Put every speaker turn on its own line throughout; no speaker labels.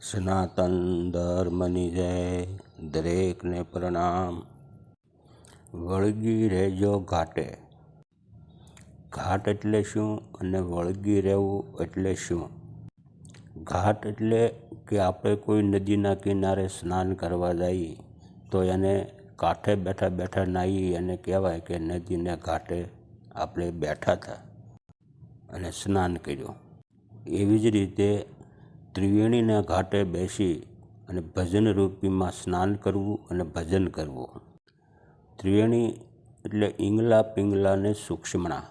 સનાતન ધર્મની જય દરેકને પ્રણામ વળગી રહેજો ઘાટે ઘાટ એટલે શું અને વળગી રહેવું એટલે શું? ઘાટ એટલે કે આપણે કોઈ નદીના કિનારે સ્નાન કરવા જઈએ તો એને કાંઠે બેઠા બેઠા નાહી અને કહેવાય કે નદીને ઘાટે આપણે બેઠા હતા અને સ્નાન કર્યું. એવી જ રીતે ત્રિવેણીના ઘાટે બેસી અને ભજન રૂપીમાં સ્નાન કરવું અને ભજન કરવું. ત્રિવેણી એટલે ઈંગલા પિંગલા ને સૂક્ષ્મણા.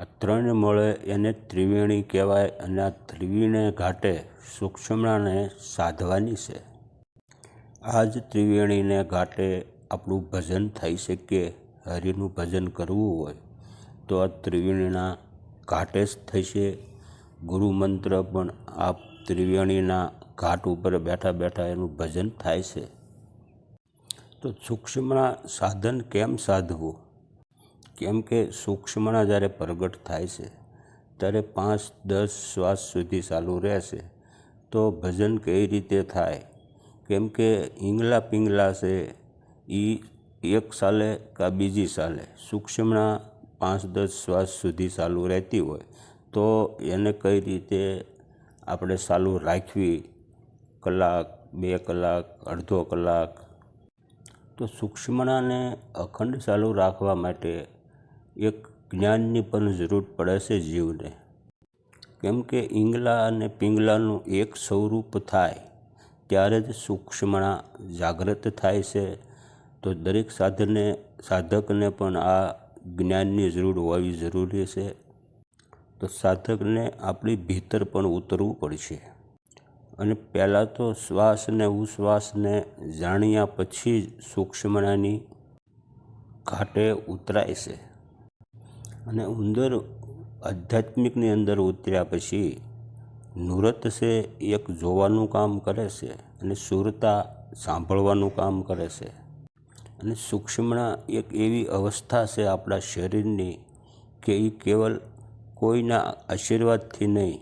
આ ત્રણ મળે એને ત્રિવેણી કહેવાય અને આ ત્રિવેણી ઘાટે સૂક્ષ્મણાને સાધવાની છે. આ જ ત્રિવેણીને ઘાટે આપણું ભજન થઈ શકે, હરિનું ભજન કરવું હોય, તો આ ત્રિવેણીના ઘાટે જ થશે. ગુરુ મંત્ર પણ આ ત્રિવેણીના ઘાટ ઉપર બેઠા બેઠા એનું ભજન થાય છે. તો સૂક્ષ્મણા સાધન કેમ સાધવું? કેમ કે સૂક્ષ્મણા જ્યારે પ્રગટ થાય છે, ત્યારે પાંચ દસ શ્વાસ સુધી ચાલુ રહેશે. તો ભજન કઈ રીતે થાય? કેમ કે ઈંગલા પિંગલા છે એ એક સાલે કા બીજી સાલે. સૂક્ષ્મણા પાંચ દસ શ્વાસ સુધી ચાલુ રહેતી હોય, તો એને કઈ રીતે આપણે ચાલુ રાખવી? કલાક, બે કલાક, અડધો કલાક? તો સૂક્ષ્મણાને અખંડ ચાલુ રાખવા માટે એક જ્ઞાનની પણ જરૂર પડે છે જીવને. કેમ કે ઈંગલા અને પિંગલાનું એક સ્વરૂપ થાય. ત્યારે જ સૂક્ષ્મણા જાગૃત થાય છે, તો દરેક સાધને, સાધકને પણ આ જ્ઞાનની જરૂર હોવી જરૂરી છે. તો સાધકને આપણી ભીતર પણ ઉતરવું પડશે. અને પહેલાં તો શ્વાસ ને ઉશ્વાસને જાણ્યા પછી જ સૂક્ષ્મણાની ઘાટે ઉતરાય છે. અને ઉંદર આધ્યાત્મિકની અંદર ઉતર્યા પછી નુરત છે એક જોવાનું કામ કરે છે અને સુરતા સાંભળવાનું કામ કરે છે અને સૂક્ષ્મણા એક એવી અવસ્થા છે આપણા શરીરની કે એ કેવલ કોઈના આશીર્વાદથી નહીં,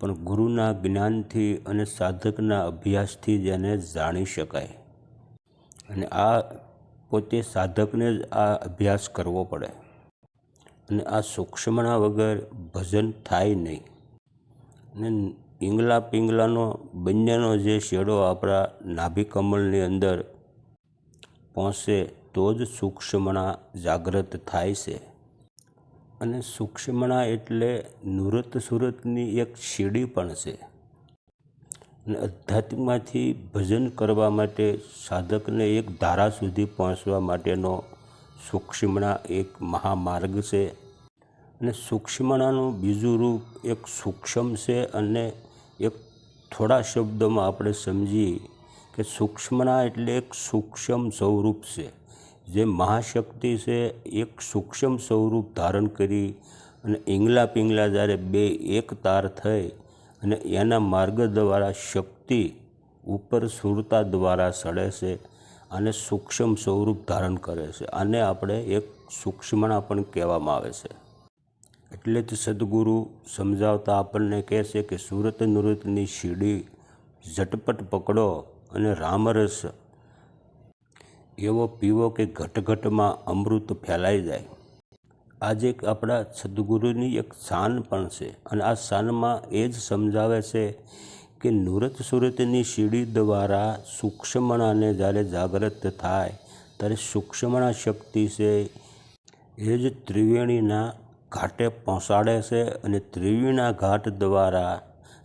પણ ગુરુના જ્ઞાનથી અને સાધકના અભ્યાસથી જ એને જાણી શકાય. અને આ પોતે સાધકને જ આ અભ્યાસ કરવો પડે. અને આ સૂક્ષ્મણા વગર ભજન થાય નહીં. અને ઈંગલા પિંગલાનો, બંનેનો જે શેડો આપણા નાભિકમળની અંદર પહોંચશે તો જ સૂક્ષ્મણા જાગૃત થાય છે. અને સૂક્ષ્મણા એટલે નુરત સુરતની એક સીડી પણ છે. અને અધ્યાત્મમાંથી ભજન કરવા માટે સાધકને એક ધારા સુધી પહોંચવા માટેનો સૂક્ષ્મણા એક મહામાર્ગ છે. અને સૂક્ષ્મણાનું બીજું રૂપ એક સૂક્ષ્મ છે અને એક થોડા શબ્દોમાં આપણે સમજીએ કે સૂક્ષ્મણા એટલે એક સૂક્ષ્મ સ્વરૂપ છે. જે મહાશક્તિ છે, એક સૂક્ષ્મ સ્વરૂપ ધારણ કરી અને ઈંગલા પિંગલા જ્યારે બે એક તાર થઈ અને એના માર્ગ દ્વારા શક્તિ ઉપર સુરતા દ્વારા સડે છે અને સૂક્ષ્મ સ્વરૂપ ધારણ કરે છે. આને આપણે એક સૂક્ષ્મણા પણ કહેવામાં આવે છે. એટલે જ સદગુરુ સમજાવતા આપણને કહે છે કે સુરત નૃતની સીડી ઝટપટ પકડો અને રામરસ એવો પીવો કે ઘટઘટમાં અમૃત ફેલાઈ જાય. આજે આપણા સદગુરુની એક શાન પણ છે અને આ શાનમાં એ જ સમજાવે છે કે નુરત સુરતની સીડી દ્વારા સૂક્ષ્મણાને જ્યારે જાગૃત થાય, ત્યારે સૂક્ષ્મણા શક્તિ છે એ જ ત્રિવેણીના ઘાટે પહોંચાડે છે અને ત્રિવેણીના ઘાટ દ્વારા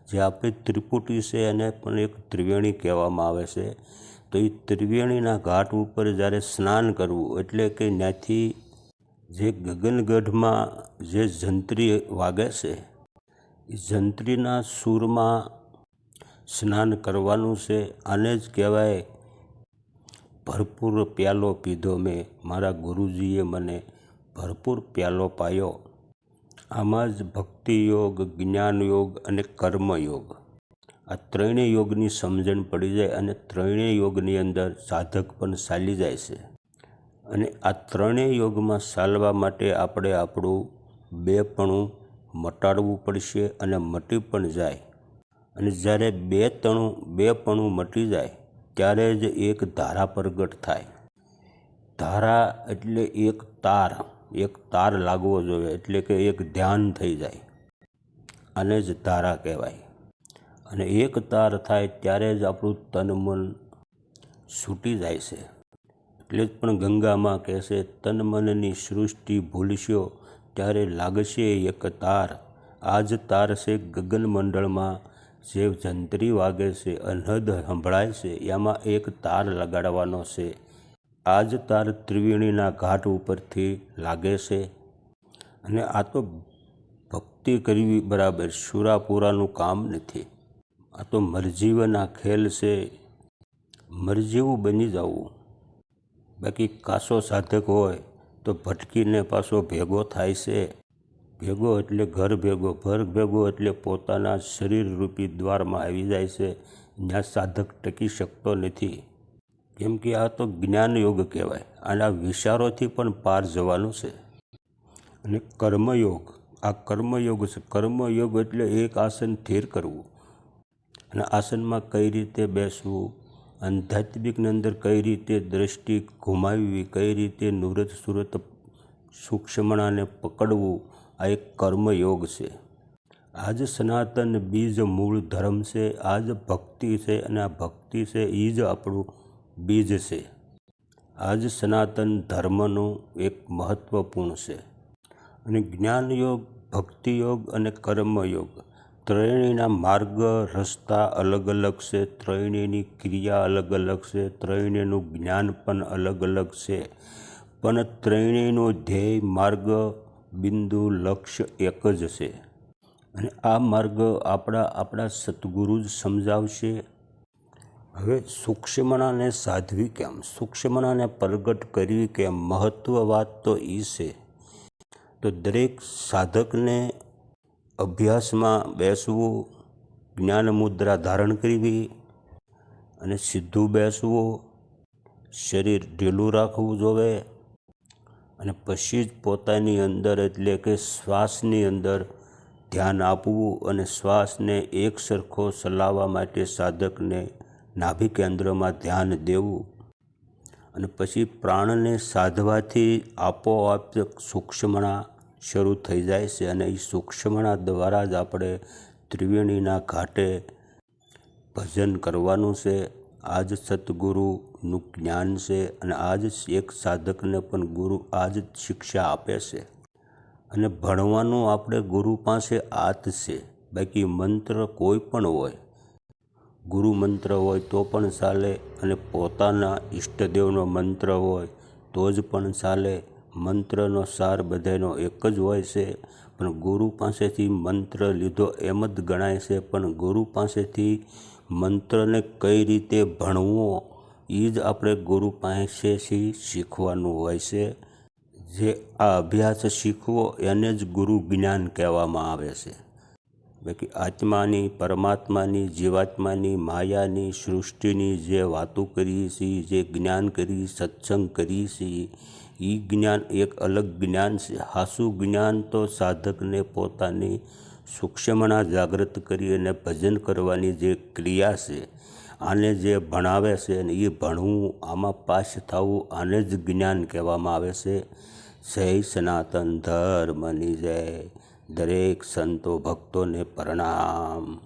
જે આપણી ત્રિપુટી છે એને પણ એક ત્રિવેણી કહેવામાં આવે છે. તો એ ત્રિવેણીના ઘાટ ઉપર જ્યારે સ્નાન કરવું એટલે કે ત્યાંથી જે ગગનગઢમાં જે જંત્રી વાગે છે, એ જંત્રીના સૂરમાં સ્નાન કરવાનું છે. આને જ કહેવાય ભરપૂર પ્યાલો પીધો મેં. મારા ગુરુજીએ મને ભરપૂર પ્યાલો પાયો. આમાં જ ભક્તિ યોગ જ્ઞાન યોગ અને કર્મયોગ. આ ત્રણેય યોગની સમજણ પડી જાય અને ત્રણેય યોગની અંદર સાધક પણ ચાલી જાય છે. અને આ ત્રણેય યોગમાં ચાલવા માટે આપણે આપણું બેપણું મટાડવું પડશે અને મટી પણ જાય. અને જ્યારે બે તણું, બેપણું મટી જાય, ત્યારે જ એક ધારા પ્રગટ થાય. ધારા એટલે એક તાર. એક તાર લાગવો જોઈએ, એટલે કે એક ધ્યાન થઈ જાય. આને જ ધારા કહેવાય. અને એક તાર થાય ત્યારે જ આપણું તન મન છૂટી જાય છે. એટલે જ પણ ગંગામાં કહેશે તન મનની સૃષ્ટિ ભૂલશો ત્યારે લાગશે એક તાર. આ જ તાર છે ગગન મંડળમાં. જે જંત્રી વાગે છે, અનહદ સંભળાય છે, એમાં એક તાર લગાડવાનો છે. આજ તાર ત્રિવેણીના ઘાટ ઉપરથી લાગે છે. અને આ તો ભક્તિ કરવી બરાબર સુરાપુરાનું કામ નથી. આ તો મરજીવના ખેલ છે. મરજીવું બની જવું. બાકી કાસો સાધક હોય તો ભટકીને પાછો ભેગો થાય છે. ભેગો એટલે ઘર ભેગો ઘર ભેગો એટલે પોતાના શરીર રૂપી દ્વારમાં આવી જાય છે. જ્યાં સાધક ટકી શકતો નથી. કેમ કે આ તો જ્ઞાન યોગ કહેવાય. આના વિચારોથી પણ પાર જવાનું છે. અને કર્મયોગ, આ કર્મયોગ છે. કર્મયોગ એટલે એક આસન સ્થિર કરવું. અને આસનમાં કઈ રીતે બેસવું, આધ્યાત્મિકની અંદર કઈ રીતે દ્રષ્ટિ ઘુમાવવી કઈ રીતે નુરત સુરત સૂક્ષ્મણાને પકડવું, આ એક કર્મયોગ છે. આજ સનાતન બીજ મૂળ ધર્મ છે આજ ભક્તિ છે અને આ ભક્તિ છે એ જ આપણું બીજ છે. આજ સનાતન ધર્મનું એક મહત્ત્વપૂર્ણ છે. અને જ્ઞાનયોગ, ભક્તિયોગ અને કર્મયોગ ત્રણેયના માર્ગ, રસ્તા અલગ અલગ છે. ત્રણેયની ક્રિયા અલગ અલગ છે. ત્રણેયનું જ્ઞાન પણ અલગ અલગ છે. પણ ત્રણેયનો ધ્યેય, માર્ગ, બિંદુ, લક્ષ્ય એક જ છે. અને આ માર્ગ આપણા આપણા સદગુરુ જ સમજાવશે હવે સૂક્ષ્મણાને સાધવી કેમ? સૂક્ષ્મણાને પ્રગટ કરવી કેમ? મહત્વ વાત તો એ છે. તો દરેક સાધકને અભ્યાસમાં બેસવું, જ્ઞાન મુદ્રા ધારણ કરવી અને સીધું બેસવું, શરીર ઢીલું રાખવું જોવે અને પછી જ પોતાની અંદર એટલે કે શ્વાસની અંદર ધ્યાન આપવું અને શ્વાસને એક સરખો ચલાવવા માટે સાધકને નાભી કેન્દ્રમાં ધ્યાન દેવું અને પછી પ્રાણને સાધવાથી આપોઆપ સૂક્ષ્મણા શરૂ થઈ જાય છે અને એ સૂક્ષ્મણા દ્વારા જ આપણે ત્રિવેણીના ઘાટે ભજન કરવાનું છે. આ જ સદગુરુનું જ્ઞાન છે અને આ જ એક સાધકને પણ ગુરુ આ જ શિક્ષા આપે છે. અને ભણવાનું આપણે ગુરુ પાસે આત છે. બાકી મંત્ર કોઈ પણ હોય ગુરુ મંત્ર હોય તો પણ ચાલે અને પોતાના ઈષ્ટદેવનો મંત્ર હોય તો જ પણ ચાલે. મંત્રનો સાર બધાનો એક જ હોય છે, પણ ગુરુ પાસેથી મંત્ર લીધો એમ જ ગણાય છે. પણ ગુરુ પાસેથી મંત્રને કઈ રીતે ભણવો એ જ આપણે ગુરુ પાસેથી શીખવાનું હોય છે. જે આ અભ્યાસ શીખવો એને જ ગુરુ જ્ઞાન કહેવામાં આવે છે. બાકી આત્માની, પરમાત્માની, જીવાત્માની, માયાની, સૃષ્ટિની જે વાતો કરીએ છીએ જે જ્ઞાન કરી, સત્સંગ કરીએ છીએ એ જ્ઞાન એક અલગ જ્ઞાન છે. હાસું જ્ઞાન તો સાધકને પોતાની સૂક્ષ્મણા જાગૃત કરી અને ભજન કરવાની જે ક્રિયા છે, આને જે ભણાવે છે અને એ ભણવું, આમાં પાસ થવું, આને જ જ્ઞાન કહેવામાં આવે છે. જય સનાતન ધર્મની જય. દરેક સંતો ભક્તોને પ્રણામ.